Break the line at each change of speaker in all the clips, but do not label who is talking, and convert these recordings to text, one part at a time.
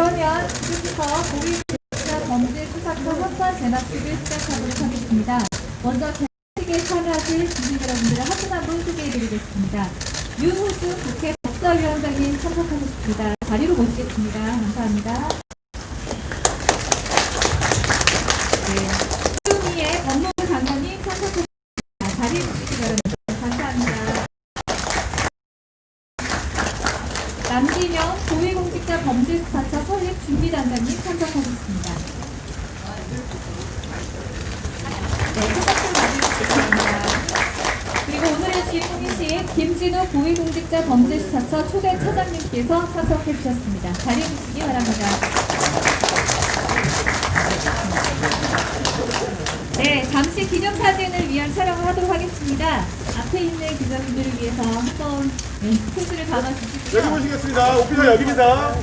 그러면 지금부터 고위공직자 범죄 수사처 헌판 재납식을 시작하도록 하겠습니다. 먼저 재납식에 참여하실 주민 여러분들의 한분 한분 소개해드리겠습니다. 윤호준 국회 법사위원장님 참석하셨습니다. 자리로 모시겠습니다. 감사합니다. 네. 추미애 법무부 장관님 참석하셨습니다. 자리에 모시기 바랍니다. 감사합니다. 남진영 고위공직자 범죄수사처 준비 단장님 참석하셨습니다. 네, 첫박수 맞으시겠습니다. 그리고 오늘의 주인공이신 김진우 고위공직자 범죄수사처 초대 차장님께서 참석해 주셨습니다. 자리에 주시기 바랍니다. 네, 잠시 기념사진을 위한 촬영을 하도록 하겠습니다. 앞에 있는 기자분들을 위해서 한번 네, 포즈를 담아주시고요.
여기 보시겠습니다. 오피서 여기입니다.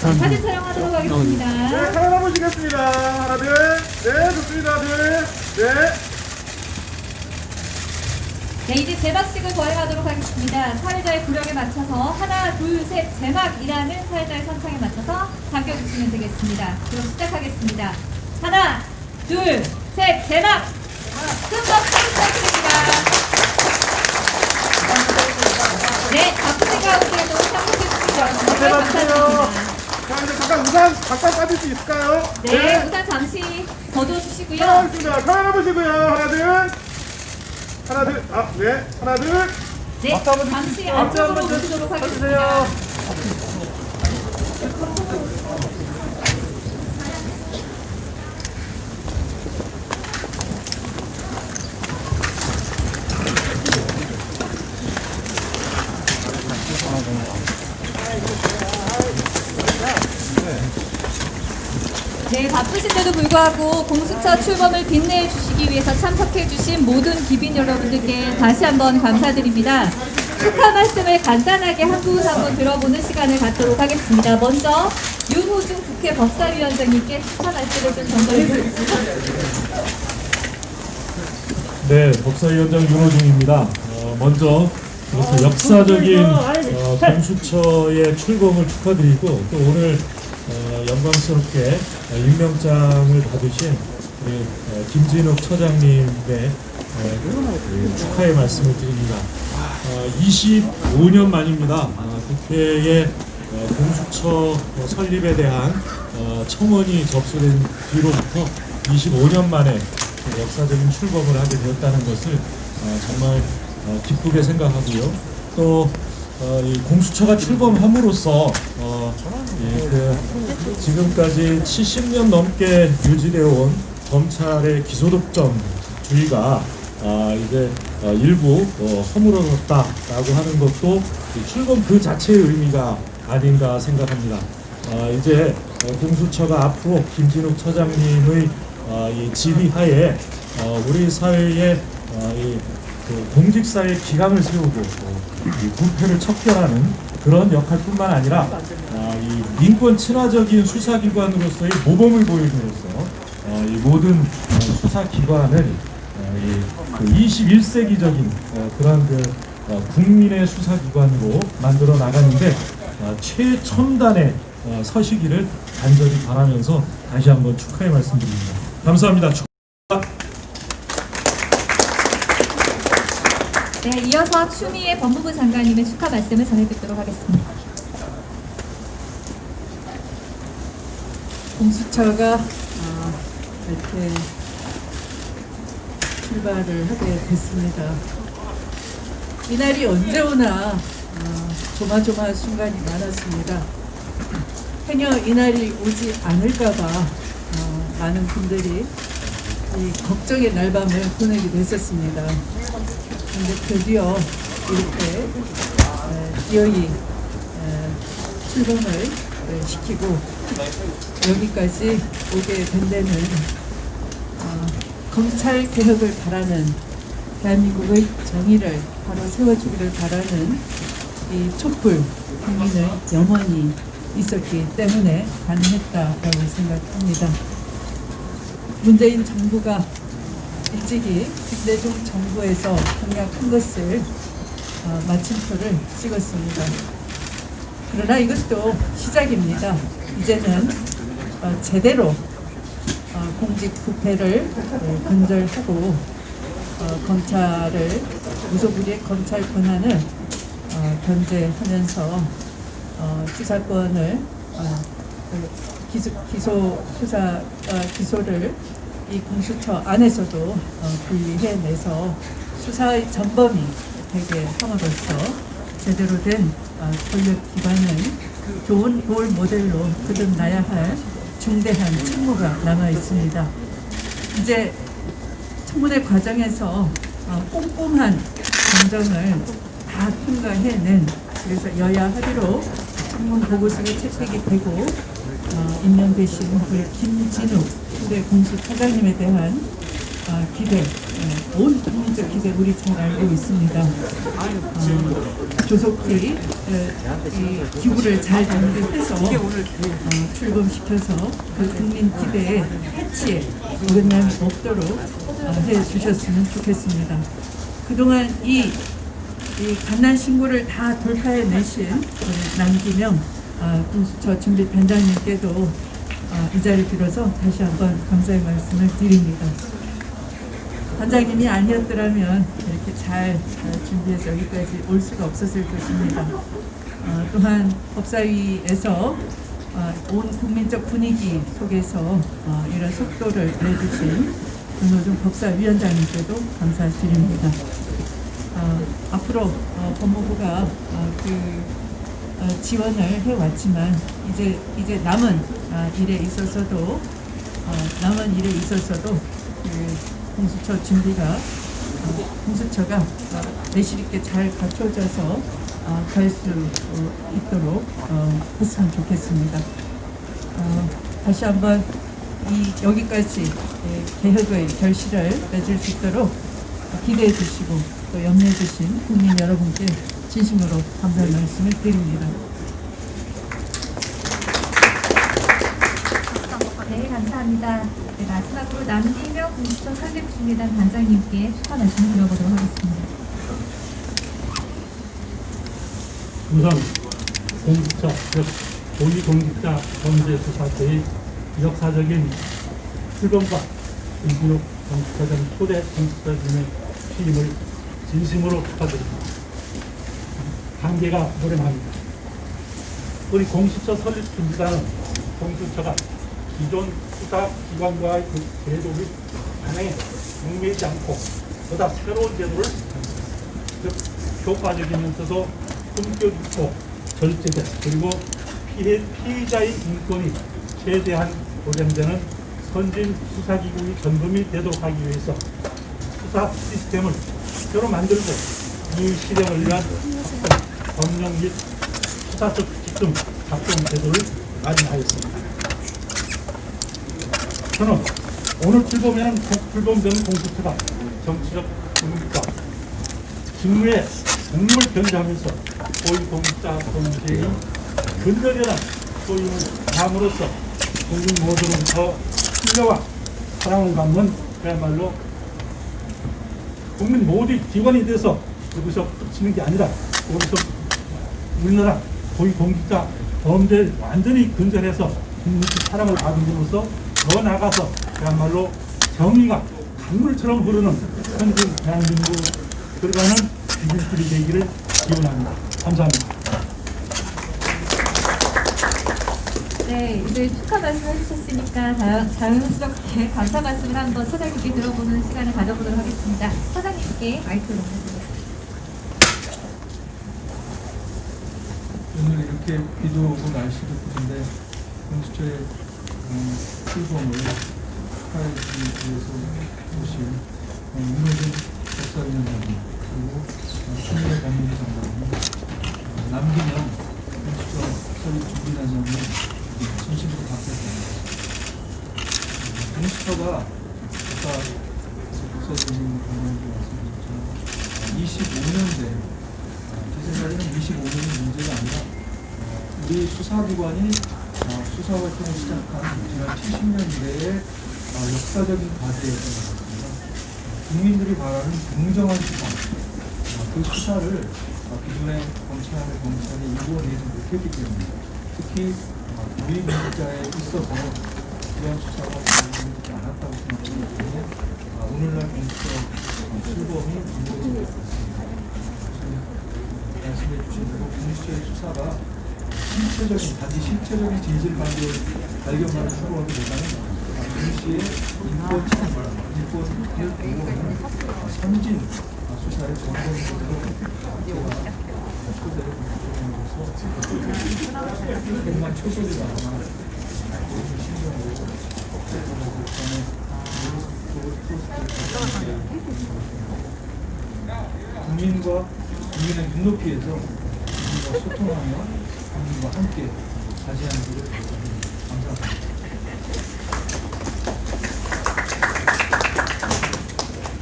사진 촬영하도록 하겠습니다.
네, 카메라 보시겠습니다. 하나, 둘. 네, 좋습니다. 둘. 네.
네, 이제 제막식을 거행하도록 하겠습니다. 사회자의 구령에 맞춰서 하나, 둘, 셋, 제막이라는 사회자의 선창에 맞춰서 당겨주시면 되겠습니다. 그럼 시작하겠습니다. 하나, 둘, 셋, 제막! 큰 박수 부탁드립니다. 네, 바쁘 신 가운데도 참석해 주시기
앞에
바랍니다.
봐주세요.
감사합니다.
자, 이제 잠깐 우산 잠깐 빠질 수 있을까요?
네, 우선 잠시.
아, 네.
네,
박수 한번 주세요.
하겠습니다. 네, 바쁘신데도 불구하고 공수처 출범을 빛내 주시기 위해서 참석해 주신 모든 기빈 여러분들께 다시 한번 감사드립니다. 축하 말씀을 간단하게 한 분 한 분 들어보는 시간을 갖도록 하겠습니다. 먼저 윤호중 국회 법사위원장님께 축하 말씀을 좀 전달해 주시죠.
네, 법사위원장 윤호중입니다. 어, 먼저 역사적인 어, 공수처의 출범을 축하드리고 또 오늘 어, 영광스럽게 어, 임명장을 받으신 우리 어, 김진욱 처장님의 어, 그 축하의 말씀을 드립니다. 어, 25년 만입니다. 어, 국회의 어, 공수처 어, 설립에 대한 어, 청원이 접수된 뒤로부터 25년 만에 그 역사적인 출범을 하게 되었다는 것을 어, 정말 어, 기쁘게 생각하고요. 또 공수처가 출범함으로써 어, 이그 지금까지 70년 넘게 유지되어 온 검찰의 기소독점 주의가 아, 이제 어, 일부 어, 허물어졌다라고 하는 것도 이 출범 그 자체의 의미가 아닌가 생각합니다. 아, 이제 어, 공수처가 앞으로 김진욱 처장님의 어, 이 지휘하에 어, 우리 사회의 어, 이, 그 공직사의 기강을 세우고 부패를 척결하는 그런 역할뿐만 아니라 어, 이 민권 친화적인 수사기관으로서의 모범을 보여줌으로써 어, 이 모든 어, 수사기관을 어, 이, 그 21세기적인 어, 그런 그 어, 국민의 수사기관으로 만들어 나가는데 어, 최첨단의 어, 서시기를 간절히 바라면서 다시 한번 축하의 말씀드립니다. 감사합니다. 축하.
네, 이어서 추미애 법무부 장관님의 축하 말씀을 전해 듣도록 하겠습니다.
공수처가 어, 이렇게 출발을 하게 됐습니다. 이날이 언제 오나 어, 조마조마한 순간이 많았습니다. 행여 이날이 오지 않을까봐 어, 많은 분들이 이 걱정의 날밤을 보내게 됐었습니다. 근데 드디어 이렇게 에, 기어이 에, 출범을 에, 시키고 여기까지 오게 된 데는 어, 검찰 개혁을 바라는 대한민국의 정의를 바로 세워주기를 바라는 이 촛불 국민의 염원이 있었기 때문에 가능했다라고 생각합니다. 문재인 정부가 일찍이 국내중 정부에서 공약한 것을 어, 마침표를 찍었습니다. 그러나 이것도 시작입니다. 이제는 어, 제대로 어, 공직 부패를 어, 근절하고 어, 검찰을 무소불위의 검찰 권한을 어, 견제하면서 어, 수사권을 어, 그 기소, 기소 수사 어, 기소를 이 공수처 안에서도 어, 분리해내서 수사의 전범이 되게 함으로써 제대로 된 어, 권력 기반을 좋은 롤 모델로 거듭나야 할 중대한 책무가 남아 있습니다. 이제 청문회 과정에서 어, 꼼꼼한 정정을 다 통과해낸 그래서 여야 합의로 청문 보고서가 채택이 되고 어, 임명되신 우리 김진우 후배 공수처장님에 대한 어, 기대, 어, 온 국민적 기대 우리 잘 알고 있습니다. 어, 조속히 어, 이 기구를 잘 단결해서 어, 출범시켜서 그 국민 기대에 해치에 어긋남이 없도록 어, 해주셨으면 좋겠습니다. 그동안 이, 이 갓난 신고를 다 돌파해 내신 우리 남기명 어, 공수처 준비 단장님께도 어, 이 자리 빌어서 다시 한번 감사의 말씀을 드립니다. 단장님이 아니었더라면 이렇게 잘 어, 준비해서 여기까지 올 수가 없었을 것입니다. 어, 또한 법사위에서 어, 온 국민적 분위기 속에서 어, 이런 속도를 내주신 김노중 법사위원장님께도 감사드립니다. 어, 앞으로 어, 법무부가 어, 그 어, 지원을 해왔지만 이제 이제 남은 아, 일에 있어서도 어, 남은 일에 있어서도 그 공수처 준비가 어, 공수처가 어, 내실 있게 잘 갖춰져서 어, 갈수 있도록 어, 했으면 좋겠습니다. 어, 다시 한번 이 여기까지 예, 개혁의 결실을 맺을 수 있도록 기대해 주시고 또 염려해 주신 국민 여러분께 진심으로 감사의 말씀을 드립니다.
네, 감사합니다. 네, 마지막으로 남기명 공수처 상임준비단 단장님께 축하 말씀 들어보도록 하겠습니다.
우선 공직자, 즉 고위공직자 범죄 수사대의 역사적인 출범과 김진욱 공수처장 초대 공수처장의 취임을 진심으로 축하드립니다. 한계가 노련합니다. 우리 공수처 설립 준비단은 공수처가 기존 수사기관과의 그 제도를 단행에 얽매이지 않고 보다 새로운 제도를 즉 효과적이면서도 품격 있고 절제된 그리고 피해, 피의자의 인권이 최대한 보장되는 선진 수사기구의 전범이 되도록 하기 위해서 수사 시스템을 새로 만들고 이 실행을 위한 법령 및 수사적 지금 작동 제도를 마련하였습니다. 저는 오늘 출범에는 곧 출범되는 공수처가 정치적 중립과 직무에 공을 견제하면서 고위공직자 범죄의 근절이라는 소임을 함으로써 국민 더 신뢰와 사랑을 받는 그야말로 국민 모두의 기관이 돼서 여기서 그치는 게 아니라 여기서 우리나라 고위 공직자 범죄를 완전히 근절해서 국민의 사랑을 받음으로써 더 나아가서 그야말로 정의가 강물처럼 흐르는 현재 대한민국 들어가는 비밀들이 되기를 기원합니다. 감사합니다.
네, 이제 축하 말씀 해주셨으니까 자, 자연스럽게 감사 말씀을 한번 사장님께 들어보는 시간을 가져보도록 하겠습니다. 사장님께 마이크를 넘겨드리겠습니다.
오늘 이렇게 비도 오고 날씨도 좋은데 공수처의 어, 출범을 축하해 주기 위해서 오신 어, 윤호준 법사위원장님 그리고 어, 신의 법무부 장관님 어, 남기명 공수처 설립 준비단장님 진심으로 감사드립니다. 어, 공수처가 아까 법사위원님 강의도 말씀하셨지만 25년 된 제 생각에는 25년이 문제가 아니라 어, 우리 수사기관이 어, 수사 활동을 시작한 지난 70년대의 어, 역사적인 과제였던 것 같습니다. 국민들이 바라는 공정한 수사, 어, 그 수사를 어, 기존의 검찰, 검찰이 이루어내지 못했기 때문에 특히 어, 고위 공직자에 있어서 이런 수사가 진행되지 않았다고 생각하기 때문에 어, 오늘날 공수처 어, 출범이 이루어지고 있습니다. 말씀해 주신 대로 공수처의 수사가 실체적인 단지 실체적인 진실 발견 발견만을 추구하기보다는 아, 동시에 인권 참여, 인권을 보호하는 아, 선진 아, 수사의 전공으로 제가 국민과 국민의 눈높이에서 국민과 소통하며 국민과 함께 바랍니다. 감사합니다.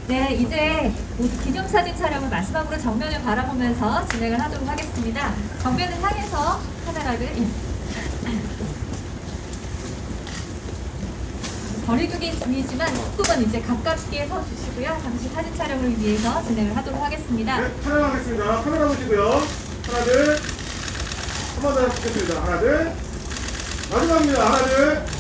네, 이제 기념사진 촬영을 마지막으로 정면을 바라보면서 진행을 하도록 하겠습니다. 정면을 향해서 카메라를 예. 거리두기 중이지만 19번 이제 가깝게 서 주시고요. 잠시 사진 촬영을 위해서 진행을 하도록 하겠습니다.
네, 촬영하겠습니다. 카메라 보시고요. 하나, 둘. 한 번더 찍겠습니다. 하나, 둘. 마지막입니다. 하나, 둘.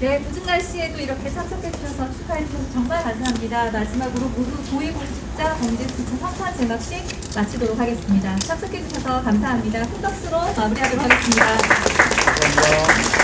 네, 늦은 날씨에도 이렇게 참석해 주셔서 축하해 주셔서 정말 감사합니다. 마지막으로 모두 고위공직자 범죄수사 성판 제막식 마치도록 하겠습니다. 참석해 주셔서 감사합니다. 큰 박수로 마무리하도록 하겠습니다. 수고하셨습니다.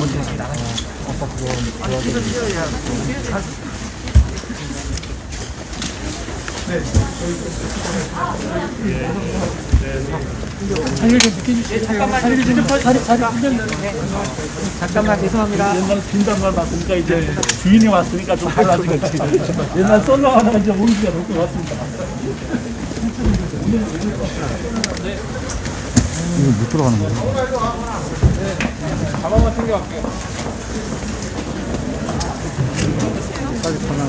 옷이 나가니까. 아빠 그거. 자리를 좀 비켜주시고 잠깐만 죄송합니다.
옛날 빈단말 봤으니까 이제 주인이 왔으니까 좀 달라진 거지. 옛날 솔로 하다가 이제 오기가 좋고 왔습니다.
이거 못 들어가는 거야?
가방만 챙겨갈게요. 까지 전화